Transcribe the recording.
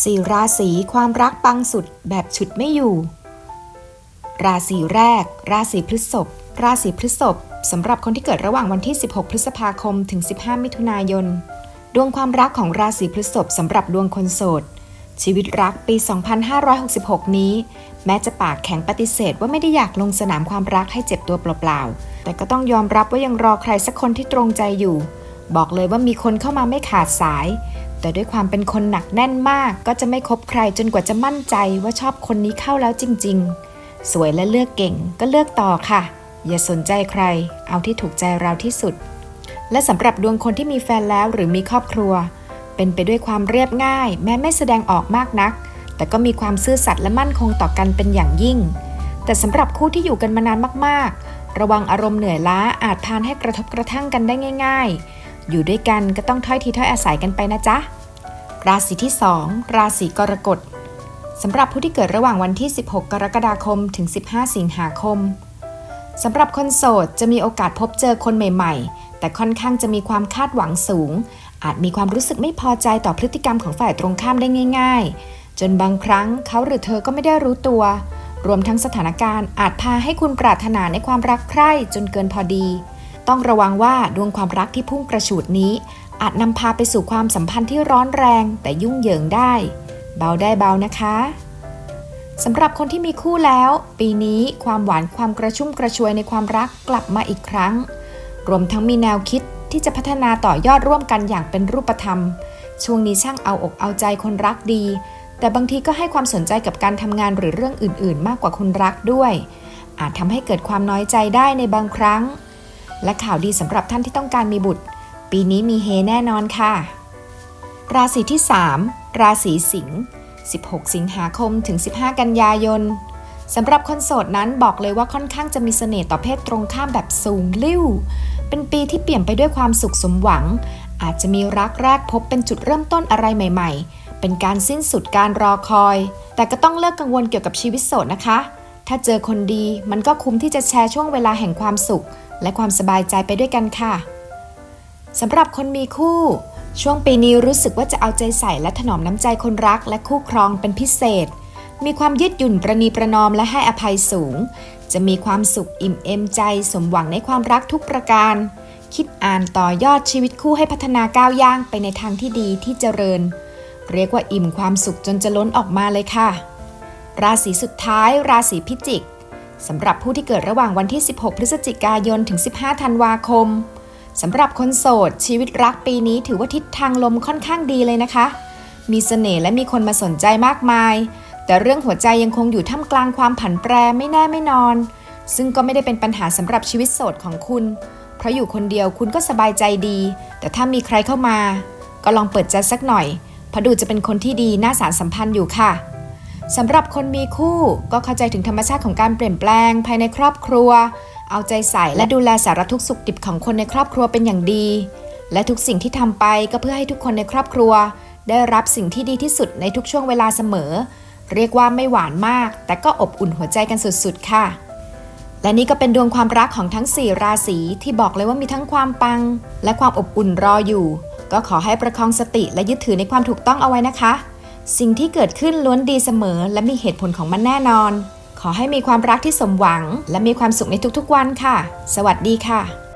สี่ราศีความรักปังสุดแบบฉุดไม่อยู่ ราศีแรก ราศีพฤษภ ราศีพฤษภสำหรับคนที่เกิดระหว่างวันที่ 16 พฤษภาคม ถึง 15 มิถุนายน ดวงความรักของราศีพฤษภสำหรับดวงคนโสด ชีวิตรักปี 2566 นี้ แม้จะปากแข็งปฏิเสธว่าไม่ได้อยากลงสนามความรักให้เจ็บตัวเปล่าๆ แต่ก็ต้องยอมรับว่ายังรอใครสักคนที่ตรงใจอยู่ บอกเลยว่ามีคนเข้ามาไม่ขาดสาย แต่ด้วยความเป็นคนหนักแน่นมาก ก็จะไม่คบใครจนกว่าจะมั่นใจว่าชอบคนนี้เข้าแล้วจริง ๆ สวยและเลือกเก่งก็เลือกต่อค่ะ อย่าสนใจใคร เอาที่ถูกใจเราที่สุด และสำหรับดวงคนที่มีแฟนแล้วหรือมีครอบครัว เป็นไปด้วยความเรียบง่าย แม้ไม่แสดงออกมากนัก แต่ก็มีความซื่อสัตย์และมั่นคงต่อกันเป็นอย่างยิ่ง แต่สำหรับคู่ที่อยู่กันมานานมากๆ ระวังอารมณ์เหนื่อยล้าอาจพานให้กระทบกระทั่งกันได้ง่าย ๆ อยู่ด้วยกันก็ต้องถ้อยทีถ้อยอาศัยกันไปนะจ๊ะ ราศีที่ 2 ราศีกรกฎสำหรับผู้ที่เกิดระหว่างวันที่ 16 กรกฎาคม ถึง 15 สิงหาคมสำหรับคนโสดจะมีโอกาสพบเจอคนใหม่ๆ แต่ค่อนข้างจะมีความคาดหวังสูง อาจมีความรู้สึกไม่พอใจต่อพฤติกรรมของฝ่ายตรงข้ามได้ง่าย ๆ จนบางครั้งเขาหรือเธอก็ไม่ได้รู้ตัว รวมทั้งสถานการณ์อาจพาให้คุณปรารถนาในความรักใคร่จนเกินพอดี ต้องระวังว่าดวงความรักที่พุ่งกระฉูดนี้ อาจนำพาไปสู่ความสัมพันธ์ที่ร้อนแรงแต่ยุ่งเหยิงได้ เบาได้เบานะคะสำหรับคนที่มีคู่แล้ว ปีนี้ความหวานความกระชุ่มกระชวยในความรักกลับมาอีกครั้ง รวมทั้งมีแนวคิดที่จะพัฒนาต่อยอดร่วมกันอย่างเป็นรูปธรรม ช่วงนี้ช่างเอาอกเอาใจคนรักดี แต่บางทีก็ให้ความสนใจกับการทำงานหรือเรื่องอื่น ๆ มากกว่าคนรักด้วย อาจทำให้เกิดความน้อยใจได้ในบางครั้ง และข่าวดีสำหรับท่านที่ต้องการมีบุตร ปีนี้มีเฮแน่นอนค่ะ ราศีที่ 3 ราศีสิงห์16 สิงหาคมถึง 15 กันยายนสำหรับคนโสดนั้นบอกเลยว่าค่อนข้างจะมีเสน่ห์ต่อเพศตรงข้ามแบบสูงลิ่วเป็นปีที่เปลี่ยนไปด้วยความสุขสมหวัง อาจจะมีรักแรกพบเป็นจุดเริ่มต้นอะไรใหม่ ๆ เป็นการสิ้นสุดการรอคอย แต่ก็ต้องเลิกกังวลเกี่ยวกับชีวิตโสดนะคะ ถ้าเจอคนดีมันก็คุ้มที่จะแชร์ช่วงเวลาแห่งความสุข และความสบายใจไปด้วยกันค่ะสำหรับคนมีคู่ ช่วงปีนี้รู้สึกว่าจะเอาใจใส่และถนอมน้ำใจคนรักและคู่ครองเป็นพิเศษ มีความยืดหยุ่นประนีประนอมและให้อภัยสูง จะมีความสุขอิ่มเอมใจ สมหวังในความรักทุกประการ คิดอ่านต่อยอดชีวิตคู่ให้พัฒนาก้าวย่างไปในทางที่ดีที่เจริญ เรียกว่าอิ่มความสุขจนจะล้นออกมาเลยค่ะ ราศีสุดท้าย ราศีพิจิก สำหรับผู้ที่เกิดระหว่างวันที่ 16 พฤศจิกายน ถึง 15 ธันวาคม สำหรับคนโสด ชีวิตรักปีนี้ถือว่าทิศทางลมค่อนข้างดีเลยนะคะ มีเสน่ห์และมีคนมาสนใจมากมาย แต่เรื่องหัวใจยังคงอยู่ท่ามกลางความผันแปรไม่แน่ไม่นอน ซึ่งก็ไม่ได้เป็นปัญหาสำหรับชีวิตโสดของคุณ เพราะอยู่คนเดียวคุณก็สบายใจดี แต่ถ้ามีใครเข้ามา ก็ลองเปิดใจสักหน่อยเพราะดูจะเป็นคนที่ดีน่าสารสัมพันธ์อยู่ค่ะ สำหรับคนมีคู่ก็เข้าใจถึงธรรมชาติของการเปลี่ยนแปลงภายในครอบครัว เอาใจใส่และดูแลสารทุกสุขดิบของคนในครอบครัวเป็นอย่างดี และทุกสิ่งที่ทำไปก็เพื่อให้ทุกคนในครอบครัว ได้รับสิ่งที่ดีที่สุดในทุกช่วงเวลาเสมอ เรียกว่าไม่หวานมาก แต่ก็อบอุ่นหัวใจกันสุดๆ ค่ะ และนี่ก็เป็นดวงความรักของทั้ง 4 ราศีที่บอกเลยว่ามีทั้งความปัง และความอบอุ่นรออยู่ ก็ขอให้ประคองสติและยึดถือในความถูกต้องเอาไว้นะคะ สิ่งที่เกิดขึ้นล้วนดีเสมอ และมีเหตุผลของมันแน่นอน ขอให้มีความรักที่สมหวัง และมีความสุขในทุกๆวันค่ะ สวัสดีค่ะ